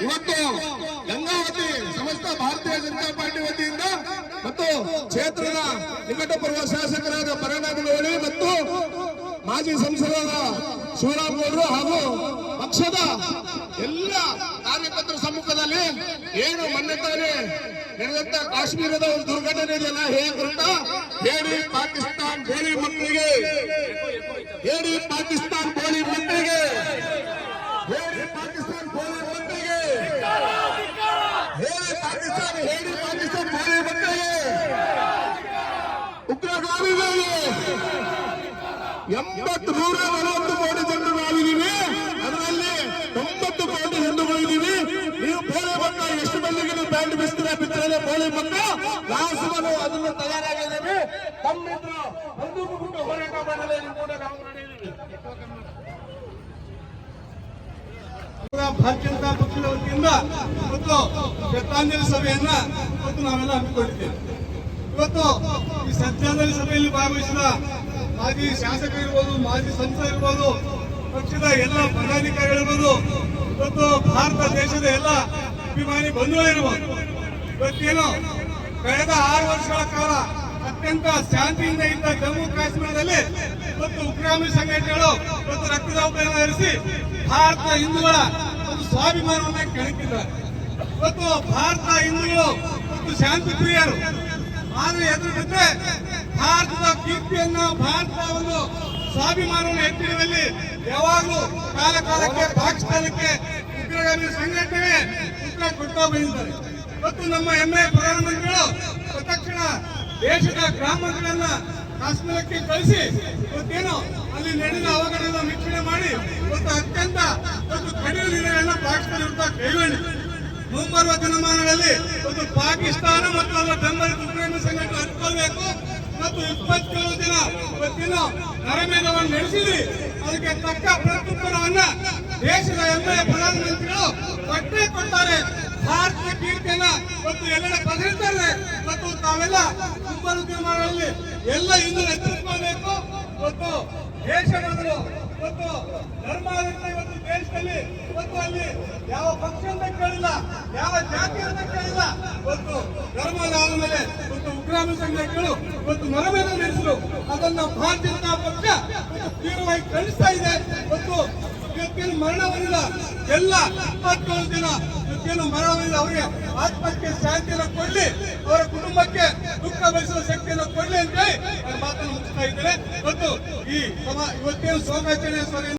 ಇವತ್ತು ಗಂಗಾವತಿ ಸಮಸ್ತ ಭಾರತೀಯ ಜನತಾ ಪಾರ್ಟಿ ವತಿಯಿಂದ ಮತ್ತು ಕ್ಷೇತ್ರದ ನಿಕಟಪೂರ್ವ ಶಾಸಕರಾದ ಪರಣಗಲೋಳಿ ಮತ್ತು ಮಾಜಿ ಸಂಸದರಾದ ಶಿವರಾಮ್ ಹಾಗೂ ಪಕ್ಷದ ಎಲ್ಲ ಕಾರ್ಯಕರ್ತರ ಸಮ್ಮುಖದಲ್ಲಿ ಏನು ಮೊನ್ನೆ ನಡೆದಂತ ಕಾಶ್ಮೀರದ ಒಂದು ದುರ್ಘಟನೆ ಇದೆಯಲ್ಲ ಹೇಗಂತ ಹೇಳಿ ಪಾಕಿಸ್ತಾನ್ ಬೋಳಿ ಮಕ್ಕಳಿಗೆ. ಹೇಳಿ ಪಾಕಿಸ್ತಾನ್ ಬೋಳಿ ಮಕ್ಕಳಿಗೆ. ಹೇಳಿ ಪಾಕಿಸ್ತಾನ್ ಬೋಳಿ ಮಕ್ಕಳಿಗೆ ಹೇಳಿ ಪಾಕಿಸ್ತಾನ ಹೇಳಿ, ಪಾಕಿಸ್ತಾನ ಬೋಳಿ ಮಕ್ಕಳಿಗೆ ಉಗ್ರಗಾಮಿಗಳಿಗೆ ಎಂಬತ್ತು ನೂರ ನಲವತ್ತು ಕೋಟಿ ಜನರು ನಾವಿದ್ದೀವಿ. ಅದರಲ್ಲಿ ತೊಂಬತ್ತು ಕೋಟಿ ಹಿಂದೂಗಳಿದ್ದೀವಿ ನೀವು ಬೋಳಿ ಮಕ್ಕ ಎಷ್ಟು ಮಂದಿಗೆ ನೀವು ಬ್ಯಾಂಡ್ ಬಿಸ್ತರ ಬಿತ್ತನೆ ಬೋಳಿ ಮಕ್ಕ? ನಾವು ಅದನ್ನು ತಯಾರಾಗಿದ್ದೀವಿ. ಬಿಟ್ಟು ಹೋರಾಟ ಮಾಡಲು ಕೂಡ ನಾವು ನಡೆಯಿದ್ದೀವಿ ಭಾರತೀಯ ಜನತಾ ಪಕ್ಷದ ವತಿಯಿಂದ ಇವತ್ತು ಶ್ರದ್ಧಾಂಜಲಿ ಸಭೆಯನ್ನ ಇವತ್ತು ನಾವೆಲ್ಲ ಹಮ್ಮಿಕೊಂಡಿದ್ದೇವೆ. ಇವತ್ತು ಈ ಶ್ರದ್ಧಾಂಜಲಿ ಸಭೆಯಲ್ಲಿ ಭಾಗವಹಿಸಿದ ಮಾಜಿ ಶಾಸಕರಿರ್ಬೋದು ಮಾಜಿ ಸಂಸದರಿರ್ಬೋದು ಪಕ್ಷದ ಎಲ್ಲ ಪದಾಧಿಕಾರಿಗಳಿರ್ಬೋದು ಇವತ್ತು ಭಾರತ ದೇಶದ ಎಲ್ಲ ಅಭಿಮಾನಿ ಬಂಧುಗಳಿರ್ಬೋದು ಇವತ್ತೇನು ಕಳೆದ ಆರು ವರ್ಷಗಳ ಕಾಲ ಅತ್ಯಂತ ಶಾಂತಿಯಿಂದ ಇದ್ದ ಜಮ್ಮು ಕಾಶ್ಮೀರದಲ್ಲಿ ಇವತ್ತು ಉಗ್ರಾಮಿ ಸಂಘಟನೆಗಳು ಇವತ್ತು ನಡೆಸಿ ಭಾರತ ಹಿಂದೂಗಳ ಸ್ವಾಭಿಮಾನವನ್ನ ಕೆಣಕಿದ್ದಾರೆ. ಇವತ್ತು ಭಾರತ ಹಿಂದೂಗಳು ಮತ್ತು ಶಾಂತಿ ಪ್ರಿಯರು. ಆದ್ರೆ ಎದುರು ಬಿಟ್ಟರೆ ಭಾರತದ ಕೀರ್ತಿಯನ್ನ ಭಾರತದ ಒಂದು ಸ್ವಾಭಿಮಾನವನ್ನು ಎತ್ತಿಡುವಲ್ಲಿ ಯಾವಾಗಲೂ ಕಾಲ ಕಾಲಕ್ಕೆ ಪಾಕಿಸ್ತಾನಕ್ಕೆ ಉಗ್ರಗಾಮಿ ಸಂಘಟನೆ ಉತ್ತರ ಕೊಡ್ತಾ ಬಂದಿದ್ದಾರೆ. ಮತ್ತು ನಮ್ಮ ಹೆಮ್ಮೆ ಪ್ರಧಾನಮಂತ್ರಿಗಳು ತಕ್ಷಣ ದೇಶದ ಗ್ರಾಮಗಳನ್ನ ಕಾಶ್ಮೀರಕ್ಕೆ ಕಳಿಸಿ ಇವತ್ತೇನು ಅಲ್ಲಿ ನಡೆದ ಅವಘಡದ ವೀಕ್ಷಣೆ ಮಾಡಿ ಇವತ್ತು ಅತ್ಯಂತ ಮುಂಬರುವ ದಿನಮಾನಗಳಲ್ಲಿ ಒಂದು ಪಾಕಿಸ್ತಾನ ಮತ್ತು ಅದರ ಬೆಂಬಲಿತ ಉಕ್ರೇನ್ ಸಂಘಟನೆ ಹತ್ಕೊಳ್ಬೇಕು ಮತ್ತು ಇಪ್ಪತ್ತೇಳು ದಿನ ಇವತ್ತಿನ ನರಮೇಧವನ್ನು ನಡೆಸಿದ್ರಿ. ಅದಕ್ಕೆ ತಕ್ಕ ಪ್ರತ್ಯುತ್ತರವನ್ನ ದೇಶದ ಎಲ್ಲ ಪ್ರಧಾನಮಂತ್ರಿಗಳು ಕೊಟ್ಟೇ ಕೊಡ್ತಾರೆ. ಭಾರತೀಯ ಕೀರ್ತಿಯನ್ನ ಮತ್ತು ಎಲ್ಲೆಡೆ ಪಸರಿಸ್ತಾರೆ ಮತ್ತು ತಾವೆಲ್ಲ ಮುಂಬರುವ ದಿನಮಾನಗಳಲ್ಲಿ ಎಲ್ಲ ಹಿಂದೂ ಎಚ್ಚರಿಸಬೇಕು ಮತ್ತು ದೇಶ ಮತ್ತು ಧರ್ಮ ಆಡಳಿತ ಇವತ್ತು ಅಲ್ಲಿ. ಯಾವ ಪಕ್ಷ ಅಂತ ಕೇಳಿಲ್ಲ, ಯಾವ ಜಾತಿ ಅಂತ ಕೇಳಿಲ್ಲ. ಇವತ್ತು ಧರ್ಮದ ಆದ್ಮೇಲೆ ಇವತ್ತು ಉಗ್ರಾಮ ಸಂಘಟನೆಗಳು ಇವತ್ತು ನರಮೇಧ ನಡೆಸಲು. ಅದನ್ನ ಭಾರತೀಯ ಜನತಾ ಪಕ್ಷ ತೀವ್ರವಾಗಿ ಖಂಡಿಸ್ತಾ ಇದೆ. ಮತ್ತು ಇವತ್ತೇನು ಮರಣ ಎಲ್ಲ ಇಪ್ಪತ್ತೇಳು ದಿನ ಇವತ್ತೇನು ಮರಣ ಅವರಿಗೆ ಆತ್ಮಕ್ಕೆ ಶಾಂತಿಯನ್ನು ಕೊಡ್ಲಿ, ಅವರ ಕುಟುಂಬಕ್ಕೆ ದುಃಖ ಬಯಸುವ ಶಕ್ತಿಯನ್ನು ಕೊಡ್ಲಿ ಅಂತ ಹೇಳಿ ನಾನು ಮಾತನ್ನು ಮುಗಿಸ್ತಾ ಇದ್ದೇನೆ. ಮತ್ತು ಈ ಸಮ ಇವತ್ತೇನು ಸೋಮಾಚರಣೆ